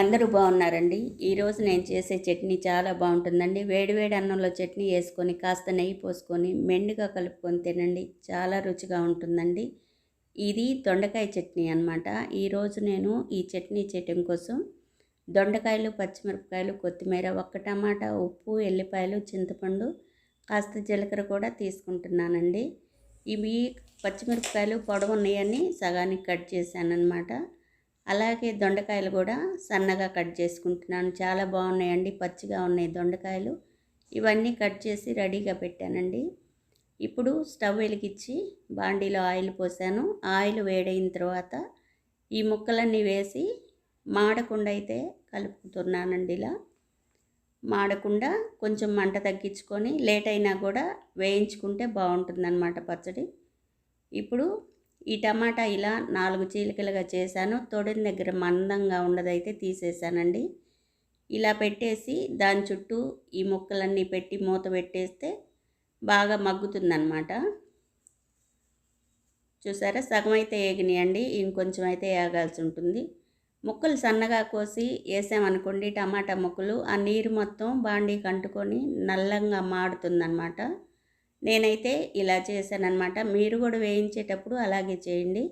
అందరూ బాగున్నారండి. ఈరోజు నేను చేసే చట్నీ చాలా బాగుంటుందండి. వేడివేడి అన్నంలో చట్నీ వేసుకొని కాస్త నెయ్యి పోసుకొని మెండుగా కలుపుకొని తినండి. చాలా రుచిగా ఉంటుందండి. ఇది దొండకాయ చట్నీ అనమాట ఈరోజు నేను ఈ చట్నీ చేయటం కోసం దొండకాయలు పచ్చిమిరపకాయలు కొత్తిమీర ఒక్క టమాటా ఉప్పు ఎల్లిపాయలు చింతపండు కాస్త జీలకర్ర కూడా తీసుకుంటున్నానండి. ఇవి పచ్చిమిరపకాయలు పొడవున్నాయని సగానికి కట్ చేశాను అనమాట అలాగే దొండకాయలు కూడా సన్నగా కట్ చేసుకుంటున్నాను. చాలా బాగున్నాయండి పచ్చిగా ఉన్నాయి దొండకాయలు. ఇవన్నీ కట్ చేసి రెడీగా పెట్టానండి. ఇప్పుడు స్టవ్ వెలిగించి బాండీలో ఆయిల్ పోసాను. ఆయిల్ వేడైన తర్వాత ఈ ముక్కలన్నీ వేసి మాడకుండా అయితే కలుపుతున్నానండి ఇలా. మాడకుండా కొంచెం మంట తగ్గించుకొని లేట్ అయినా కూడా వేయించుకుంటే బాగుంటుందన్నమాట పచ్చడి. ఇప్పుడు ఈ టమాటా ఇలా నాలుగు చీలికలుగా చేశాను. తొడిని దగ్గర మందంగా ఉండదైతే తీసేసానండి ఇలా పెట్టేసి దాని చుట్టూ ఈ ముక్కలన్నీ పెట్టి మూత పెట్టేస్తే బాగా మగ్గుతుందన్నమాట. చూసారా? సగం అయితే ఏగినాయండి. ఇంకొంచెం అయితే ఏగాల్సి ఉంటుంది. ముక్కలు సన్నగా కోసి వేసామనుకోండి టమాటా ముక్కలు ఆ నీరు మొత్తం బాండీకి అంటుకొని నల్లంగా మాడుతుందన్నమాట. నేనైతే ఇలా చేశానమాట మీరు కూడా వేయించేటప్పుడు అలాగే చేయండి.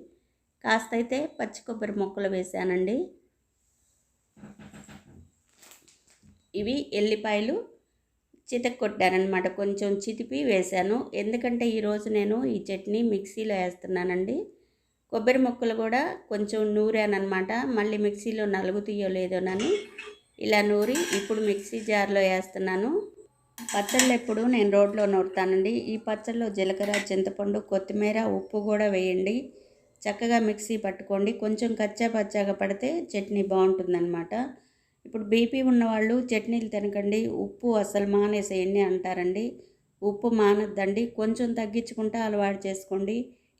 కాస్త అయితే పచ్చి కొబ్బరి ముక్కలు వేసానండి ఇవి ఎల్లిపాయలు చితక్కొట్టానమాట కొంచెం చితిపి వేశాను. ఎందుకంటే ఈరోజు నేను ఈ చట్నీ మిక్సీలో వేస్తున్నానండి. కొబ్బరి ముక్కలు కూడా కొంచెం నూరానమాట మళ్ళీ మిక్సీలో నలుగుతీయో లేదోనని ఇలా నూరి ఇప్పుడు మిక్సీ జార్లో వేస్తున్నాను. పచ్చళ్ళు ఎప్పుడు నేను రోడ్లో నూరుతానండి. ఈ పచ్చళ్ళు జీలకర్ర చింతపండు కొత్తిమీర ఉప్పు కూడా వేయండి. చక్కగా మిక్సీ పట్టుకోండి. కొంచెం కచ్చా పచ్చాగా పడితే చట్నీ బాగుంటుందన్నమాట. ఇప్పుడు బీపీ ఉన్నవాళ్ళు చట్నీలు తినకండి. ఉప్పు అసలు మానేసేయండి అంటారండి. ఉప్పు మానద్దండి. కొంచెం తగ్గించుకుంటే అలవాటు చేసుకోండి.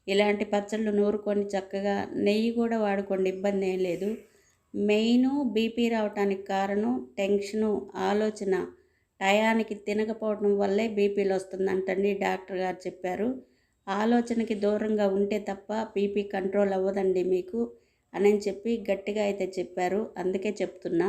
ఇలాంటి పచ్చళ్ళు నూరుకొని చక్కగా నెయ్యి కూడా వాడుకోండి. ఇబ్బంది ఏం లేదు. మెయిన్ బీపీ రావటానికి కారణం టెన్షను ఆలోచన టయానికి తినకపోవడం వల్లే బీపీలు వస్తుందంటండి డాక్టర్ గారు చెప్పారు. ఆలోచనకి దూరంగా ఉంటే తప్ప బీపీ కంట్రోల్ అవ్వదండి మీకు అని చెప్పి గట్టిగా అయితే చెప్పారు. అందుకే చెప్తున్నా.